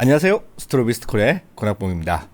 안녕하세요. 스트로비스트 콜의 권학봉입니다.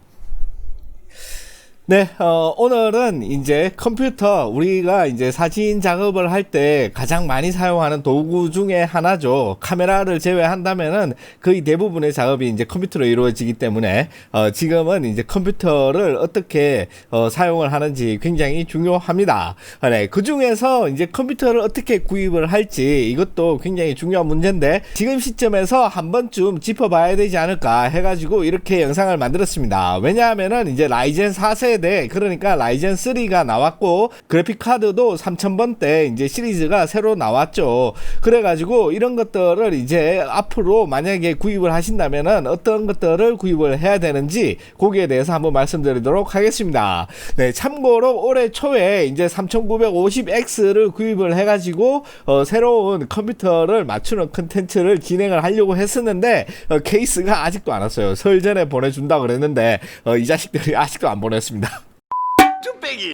네, 어, 오늘은 이제 컴퓨터, 우리가 이제 사진 작업을 할 때 가장 많이 사용하는 도구 중에 하나죠. 카메라를 제외한다면은 거의 대부분의 작업이 이제 컴퓨터로 이루어지기 때문에, 어, 지금은 이제 컴퓨터를 어떻게, 어, 사용을 하는지 굉장히 중요합니다. 아, 네, 그 중에서 이제 컴퓨터를 어떻게 구입을 할지 이것도 굉장히 중요한 문제인데, 지금 시점에서 한 번쯤 짚어봐야 되지 않을까 해가지고 이렇게 영상을 만들었습니다. 왜냐하면은 이제 라이젠 4세 세대 그러니까 라이젠 3가 나왔고 그래픽 카드도 3000번대 이제 시리즈가 새로 나왔죠. 그래 가지고 이런 것들을 이제 앞으로 만약에 구입을 하신다면은 어떤 것들을 구입을 해야 되는지 거기에 대해서 한번 말씀드리도록 하겠습니다. 네, 참고로 올해 초에 이제 3950X를 구입을 해 가지고 어, 새로운 컴퓨터를 맞추는 컨텐츠를 진행을 하려고 했었는데 어, 케이스가 아직도 안 왔어요. 설 전에 보내준다 그랬는데 어, 이 자식들이 아직도 안 보냈습니다.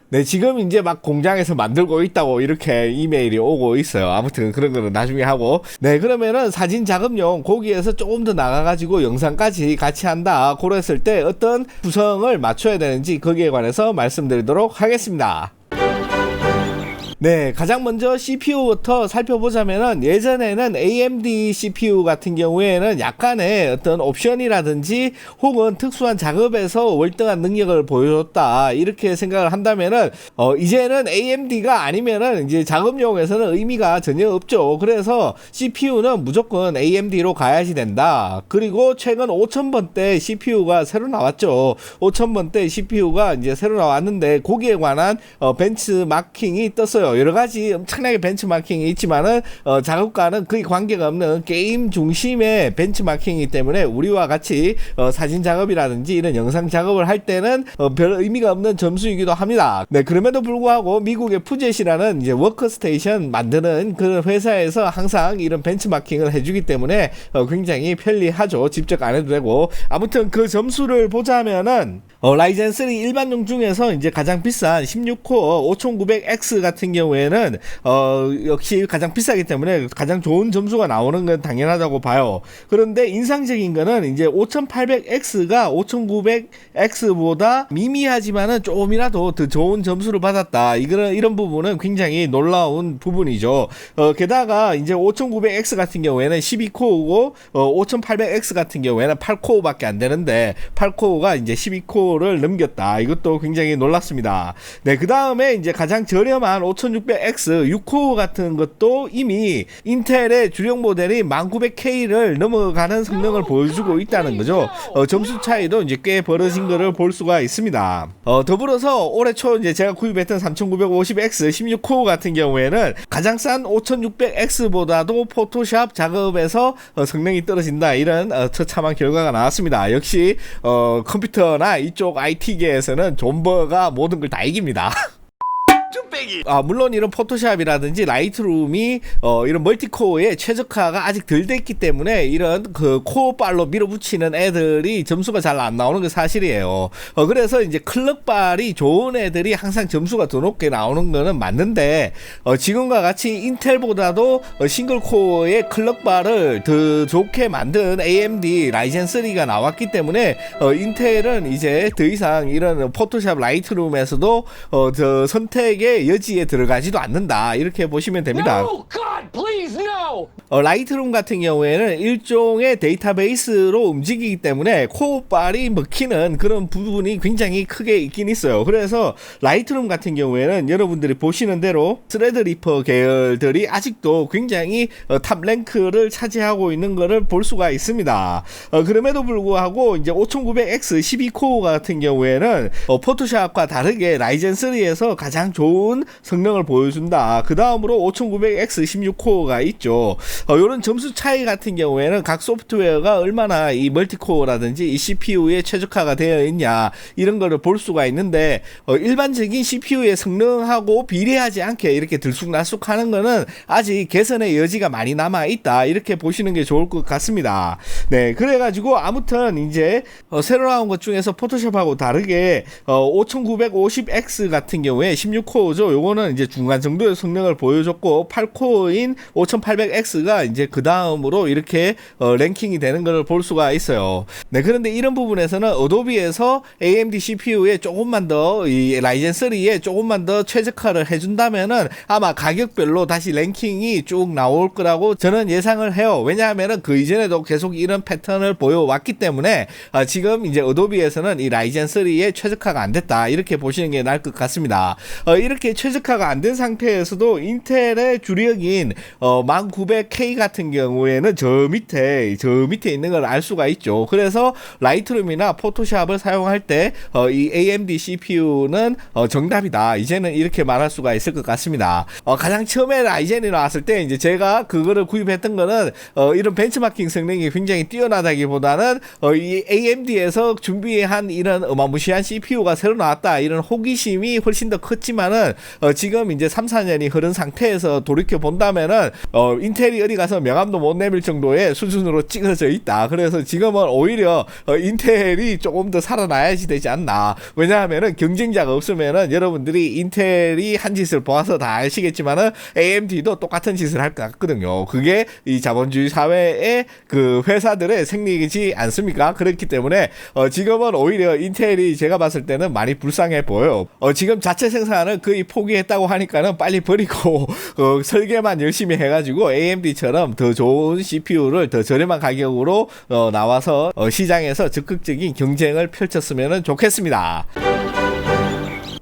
네, 지금 이제 막 공장에서 만들고 있다고 이렇게 이메일이 오고 있어요. 아무튼 그런 거는 나중에 하고. 네, 그러면은 사진 작업용 거기에서 조금 더 나가가지고 영상까지 같이 한다. 그랬을 때 어떤 구성을 맞춰야 되는지 거기에 관해서 말씀드리도록 하겠습니다. 네, 가장 먼저 CPU부터 살펴보자면은 예전에는 AMD CPU 같은 경우에는 약간의 어떤 옵션이라든지 혹은 특수한 작업에서 월등한 능력을 보여줬다 이렇게 생각을 한다면은 어 이제는 AMD가 아니면은 이제 작업용에서는 의미가 전혀 없죠. 그래서 CPU는 무조건 AMD로 가야지 된다. 그리고 최근 5000번대 CPU가 새로 나왔죠. 5000번대 CPU가 이제 새로 나왔는데 거기에 관한 어 벤치마킹이 떴어요. 여러 가지 엄청나게 벤치마킹이 있지만은 어, 작업과는 거의 관계가 없는 게임 중심의 벤치마킹이기 때문에 우리와 같이 어, 사진 작업이라든지 이런 영상 작업을 할 때는 어, 별 의미가 없는 점수이기도 합니다. 네, 그럼에도 불구하고 미국의 푸젯이라는 이제 워크스테이션 만드는 그 회사에서 항상 이런 벤치마킹을 해주기 때문에 어, 굉장히 편리하죠. 직접 안 해도 되고 아무튼 그 점수를 보자면은 어, 라이젠 3 일반용 중에서 이제 가장 비싼 16코어 5900X 같은 경우에는 어, 역시 가장 비싸기 때문에 가장 좋은 점수가 나오는 건 당연하다고 봐요. 그런데 인상적인 거는 이제 5800X가 5900X보다 미미하지만은 조금이라도 더 좋은 점수를 받았다. 이거는 이런 부분은 굉장히 놀라운 부분이죠. 어, 게다가 이제 5900X 같은 경우에는 12코어고 어, 5800X 같은 경우에는 8코어밖에 안 되는데 8코어가 이제 12코어 5를 넘겼다. 이것도 굉장히 놀랐습니다. 네, 그 다음에 이제 가장 저렴한 5600X 6코어 같은 것도 이미 인텔의 주력 모델이 1900K를 넘어가는 성능을 보여주고 있다는 거죠. 어, 점수 차이도 이제 꽤 벌어진 거를 볼 수가 있습니다. 어, 더불어서 올해 초 이제 제가 구입했던 3950X 16코어 같은 경우에는 가장 싼 5600X보다도 포토샵 작업에서 어, 성능이 떨어진다. 이런 어, 처참한 결과가 나왔습니다. 역시 어, 컴퓨터나 이쪽 이쪽 IT계에서는 존버가 모든 걸 다 이깁니다. 뚝배기. 아 물론 이런 포토샵이라든지 라이트룸이 어 이런 멀티코어에 최적화가 아직 덜 됐기 때문에 이런 그 코어 발로 밀어붙이는 애들이 점수가 잘 안 나오는 게 사실이에요. 어 그래서 이제 클럭발이 좋은 애들이 항상 점수가 더 높게 나오는 거는 맞는데 어 지금과 같이 인텔보다도 어 싱글 코어의 클럭발을 더 좋게 만든 AMD 라이젠 3가 나왔기 때문에 어 인텔은 이제 더 이상 이런 포토샵 라이트룸에서도 어 저 선택의 여지에 들어가지도 않는다 이렇게 보시면 됩니다. No, God, please, no! 어, 라이트룸 같은 경우에는 일종의 데이터베이스로 움직이기 때문에 코어빨이 먹히는 그런 부분이 굉장히 크게 있긴 있어요. 그래서 라이트룸 같은 경우에는 여러분들이 보시는 대로 스레드리퍼 계열들이 아직도 굉장히 어, 탑 랭크를 차지하고 있는 것을 볼 수가 있습니다. 어, 그럼에도 불구하고 이제 5900X 12코어 같은 경우에는 어, 포토샵과 다르게 라이젠 3에서 가장 좋은 성능을 보여준다. 그 다음으로 5900X 16코어가 있죠. 어, 이런 점수 차이 같은 경우에는 각 소프트웨어가 얼마나 이 멀티코어라든지 이 CPU에 최적화가 되어 있냐 이런 거를 볼 수가 있는데 어, 일반적인 CPU의 성능하고 비례하지 않게 이렇게 들쑥날쑥하는 거는 아직 개선의 여지가 많이 남아 있다 이렇게 보시는 게 좋을 것 같습니다. 네, 그래가지고 아무튼 이제 어, 새로 나온 것 중에서 포토샵하고 다르게 어, 5950X 같은 경우에 16코어 8코어죠. 요거는 이제 중간 정도의 성능을 보여줬고 8코어인 5800X가 이제 그 다음으로 이렇게 어, 랭킹이 되는 것을 볼 수가 있어요. 네, 그런데 이런 부분에서는 어도비에서 AMD CPU에 조금만 더 이 라이젠 3에 조금만 더 최적화를 해준다면은 아마 가격별로 다시 랭킹이 쭉 나올 거라고 저는 예상을 해요. 왜냐하면은 그 이전에도 계속 이런 패턴을 보여왔기 때문에 아, 지금 이제 어도비에서는 이 라이젠 3에 최적화가 안 됐다 이렇게 보시는 게 나을 것 같습니다. 어, 이렇게 최적화가 안 된 상태에서도 인텔의 주력인 어, 1900K 같은 경우에는 저 밑에 저 밑에 있는 걸 알 수가 있죠. 그래서 라이트룸이나 포토샵을 사용할 때 어, 이 AMD CPU는 어, 정답이다. 이제는 이렇게 말할 수가 있을 것 같습니다. 어, 가장 처음에 라이젠이 나왔을 때 이제 제가 그거를 구입했던 거는 어, 이런 벤치마킹 성능이 굉장히 뛰어나다기보다는 어, 이 AMD에서 준비한 이런 어마무시한 CPU가 새로 나왔다 이런 호기심이 훨씬 더 컸지만은 어, 지금 이제 3, 4년이 흐른 상태에서 돌이켜 본다면은 어, 인텔이 어디 가서 명함도 못 내밀 정도의 수준으로 찍어져 있다. 그래서 지금은 오히려 어, 인텔이 조금 더 살아나야지 되지 않나. 왜냐하면은 경쟁자가 없으면은 여러분들이 인텔이 한 짓을 보아서 다 아시겠지만은 AMD도 똑같은 짓을 할 것 같거든요. 그게 이 자본주의 사회의 그 회사들의 생리이지 않습니까? 그렇기 때문에 어, 지금은 오히려 인텔이 제가 봤을 때는 많이 불쌍해 보여요. 어, 지금 자체 생산을 거의 포기했다고 하니까는 빨리 버리고 어, 설계만 열심히 해가지고 AMD 처럼 더 좋은 CPU를 더 저렴한 가격으로 어, 나와서 어, 시장에서 적극적인 경쟁을 펼쳤으면 좋겠습니다.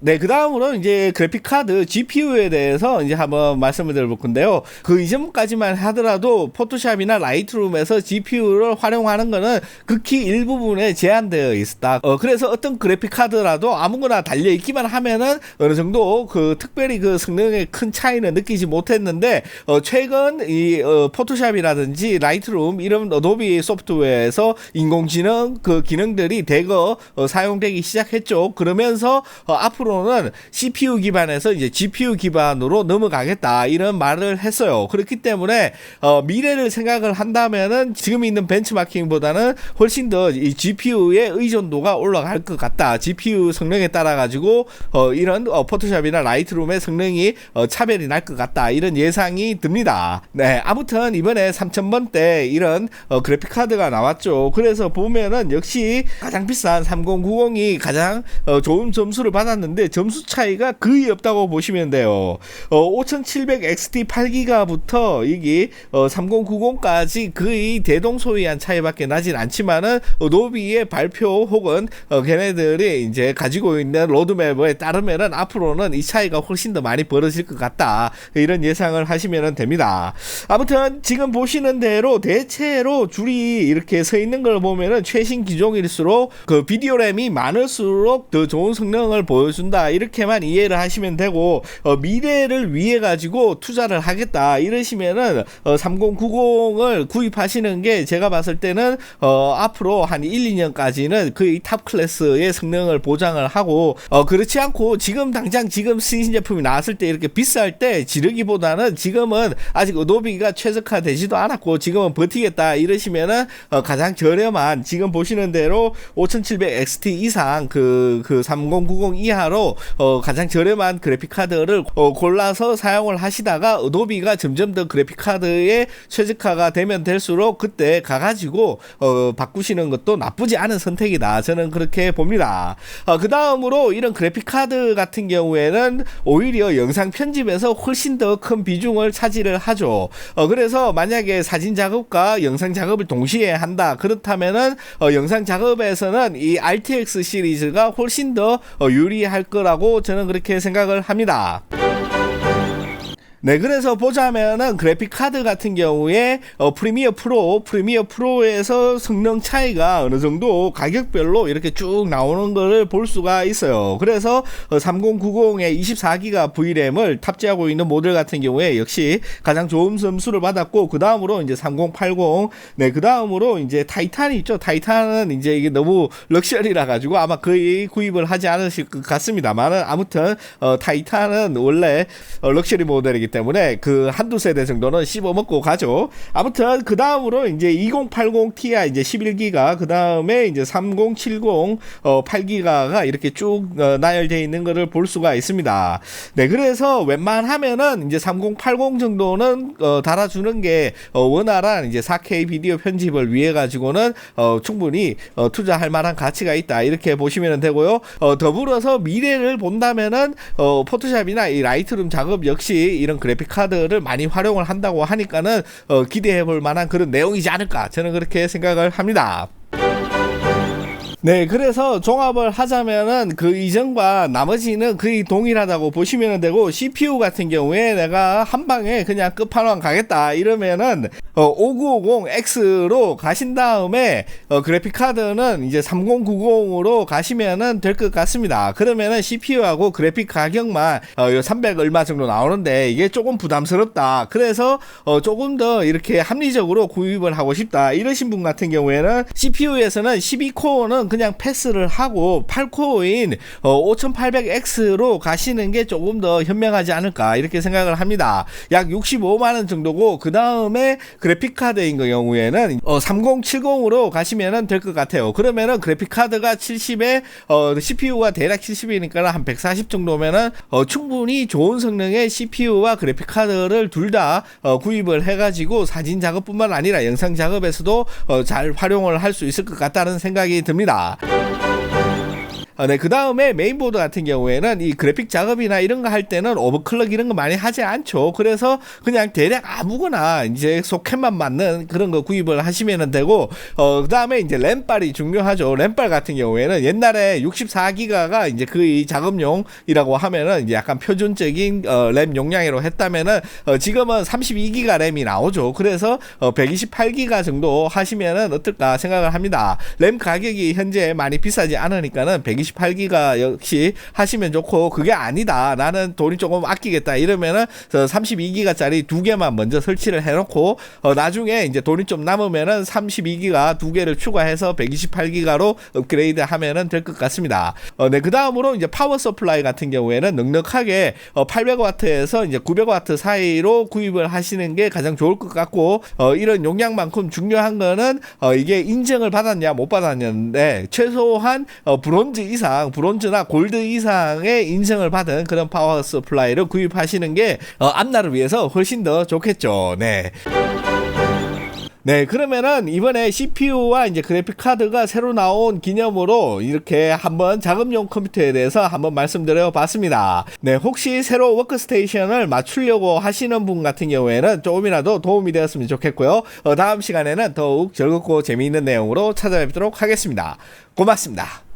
네, 그 다음으로 이제 그래픽 카드 GPU에 대해서 이제 한번 말씀을 드려볼 건데요. 그 이전까지만 하더라도 포토샵이나 라이트룸에서 GPU를 활용하는 거는 극히 일부분에 제한되어 있었다. 어, 그래서 어떤 그래픽 카드라도 아무거나 달려 있기만 하면은 어느 정도 그 특별히 그 성능의 큰 차이는 느끼지 못했는데 어, 최근 이 어, 포토샵이라든지 라이트룸 이런 어도비 소프트웨어에서 인공지능 그 기능들이 대거 어, 사용되기 시작했죠. 그러면서 어, 앞으로 는 CPU 기반에서 이제 GPU 기반으로 넘어가겠다 이런 말을 했어요. 그렇기 때문에 어, 미래를 생각을 한다면은 지금 있는 벤치마킹보다는 훨씬 더 이 GPU의 의존도가 올라갈 것 같다. GPU 성능에 따라 가지고 어, 이런 어, 포토샵이나 라이트룸의 성능이 어, 차별이 날 것 같다. 이런 예상이 듭니다. 네, 아무튼 이번에 3000번대 이런 어, 그래픽 카드가 나왔죠. 그래서 보면은 역시 가장 비싼 3090이 가장 어, 좋은 점수를 받았는데 점수 차이가 거의 없다고 보시면 돼요. 어, 5700 XT 8기가부터 이게 어, 3090까지 거의 대동소이한 차이밖에 나진 않지만은 어, 노비의 발표 혹은 어, 걔네들이 이제 가지고 있는 로드맵에 따르면은 앞으로는 이 차이가 훨씬 더 많이 벌어질 것 같다 이런 예상을 하시면 됩니다. 아무튼 지금 보시는 대로 대체로 줄이 이렇게 서 있는 걸 보면은 최신 기종일수록 그 비디오 램이 많을수록 더 좋은 성능을 보여준 다. 이렇게만 이해를 하시면 되고 어, 미래를 위해 가지고 투자를 하겠다. 이러시면은 어, 3090을 구입하시는 게 제가 봤을 때는 어, 앞으로 한 1, 2년까지는 거의 탑 클래스의 성능을 보장을 하고 어, 그렇지 않고 지금 당장 지금 신신 제품이 나왔을 때 이렇게 비쌀 때 지르기보다는 지금은 아직 어도비가 최적화 되지도 않았고 지금은 버티겠다. 이러시면은 어, 가장 저렴한 지금 보시는 대로 5700 XT 이상 그, 그 3090 이하로 어, 가장 저렴한 그래픽 카드를 어, 골라서 사용을 하시다가 어도비가 점점 더 그래픽 카드에 최적화가 되면 될수록 그때 가가지고 어, 바꾸시는 것도 나쁘지 않은 선택이다. 저는 그렇게 봅니다. 어, 그 다음으로 이런 그래픽 카드 같은 경우에는 오히려 영상 편집에서 훨씬 더 큰 비중을 차지를 하죠. 어, 그래서 만약에 사진 작업과 영상 작업을 동시에 한다. 그렇다면은 어, 영상 작업에서는 이 RTX 시리즈가 훨씬 더 어, 유리할 거라고 저는 그렇게 생각을 합니다. 네, 그래서 보자면은 그래픽 카드 같은 경우에 어, 프리미어 프로, 프리미어 프로에서 성능 차이가 어느 정도 가격별로 이렇게 쭉 나오는 것을 볼 수가 있어요. 그래서 어, 3090에 24기가 VRAM을 탑재하고 있는 모델 같은 경우에 역시 가장 좋은 점수를 받았고 그 다음으로 이제 3080, 네, 그 다음으로 이제 타이탄이 있죠. 타이탄은 이제 이게 너무 럭셔리라 가지고 아마 거의 구입을 하지 않으실 것 같습니다만은 아무튼 어, 타이탄은 원래 어, 럭셔리 모델이기 때문에 그 한두 세대 정도는 씹어 먹고 가죠. 아무튼 그 다음으로 이제 2080 Ti 이제 11기가 그 다음에 이제 3070 어, 8기가가 이렇게 쭉 어, 나열되어 있는 것을 볼 수가 있습니다. 네, 그래서 웬만하면은 이제 3080 정도는 어, 달아주는 게 어, 원활한 이제 4K 비디오 편집을 위해 가지고는 어, 충분히 어, 투자할 만한 가치가 있다 이렇게 보시면 되고요. 어, 더불어서 미래를 본다면은 어, 포토샵이나 이 라이트룸 작업 역시 이런 그래픽 카드를 많이 활용을 한다고 하니까는 어, 기대해 볼 만한 그런 내용이지 않을까 저는 그렇게 생각을 합니다. 네, 그래서 종합을 하자면은 그 이전과 나머지는 거의 동일하다고 보시면 되고 CPU 같은 경우에 내가 한 방에 그냥 끝판왕 가겠다 이러면은 어, 5950X로 가신 다음에 어, 그래픽 카드는 이제 3090으로 가시면은 될 것 같습니다. 그러면은 CPU하고 그래픽 가격만 어, 요300 얼마 정도 나오는데 이게 조금 부담스럽다. 그래서 어, 조금 더 이렇게 합리적으로 구입을 하고 싶다. 이러신 분 같은 경우에는 CPU에서는 12코어는 그냥 패스를 하고 8코어인 어, 5800X로 가시는 게 조금 더 현명하지 않을까 이렇게 생각을 합니다. 약 65만 원 정도고 그 다음에 그래픽 카드인 경우에는 어, 3070으로 가시면은 될것 같아요. 그러면은 그래픽 카드가 70에 어, CPU가 대략 70이니까 한 140 정도면은 어, 충분히 좋은 성능의 CPU와 그래픽 카드를 둘다 어, 구입을 해가지고 사진 작업뿐만 아니라 영상 작업에서도 어, 잘 활용을 할 수 있을 것 같다는 생각이 듭니다. し 어, 네, 그 다음에 메인보드 같은 경우에는 이 그래픽 작업이나 이런 거 할 때는 오버클럭 이런 거 많이 하지 않죠. 그래서 그냥 대략 아무거나 이제 소켓만 맞는 그런 거 구입을 하시면 되고, 어, 그 다음에 이제 램빨이 중요하죠. 램빨 같은 경우에는 옛날에 64기가가 이제 그이 작업용이라고 하면은 이제 약간 표준적인 어, 램 용량으로 했다면은 어, 지금은 32기가 램이 나오죠. 그래서 어, 128기가 정도 하시면은 어떨까 생각을 합니다. 램 가격이 현재 많이 비싸지 않으니까는 128기가 역시 하시면 좋고 그게 아니다. 나는 돈이 조금 아끼겠다. 이러면은 32기가짜리 두 개만 먼저 설치를 해놓고 어, 나중에 이제 돈이 좀 남으면은 32기가 두 개를 추가해서 128기가로 업그레이드 하면은 될 것 같습니다. 어, 네, 그 다음으로 이제 파워 서플라이 같은 경우에는 넉넉하게 어, 800W에서 이제 900W 사이로 구입을 하시는 게 가장 좋을 것 같고 어, 이런 용량만큼 중요한 거는 어, 이게 인증을 받았냐 못 받았냐인데 최소한 어, 브론즈 이상 브론즈나 골드 이상의 인증을 받은 그런 파워 서플라이를 구입하시는 게 어, 앞날을 위해서 훨씬 더 좋겠죠. 네. 네, 그러면은 이번에 CPU와 이제 그래픽 카드가 새로 나온 기념으로 이렇게 한번 작업용 컴퓨터에 대해서 한번 말씀드려 봤습니다. 네, 혹시 새로 워크스테이션을 맞추려고 하시는 분 같은 경우에는 조금이라도 도움이 되었으면 좋겠고요. 어, 다음 시간에는 더욱 즐겁고 재미있는 내용으로 찾아뵙도록 하겠습니다. 고맙습니다.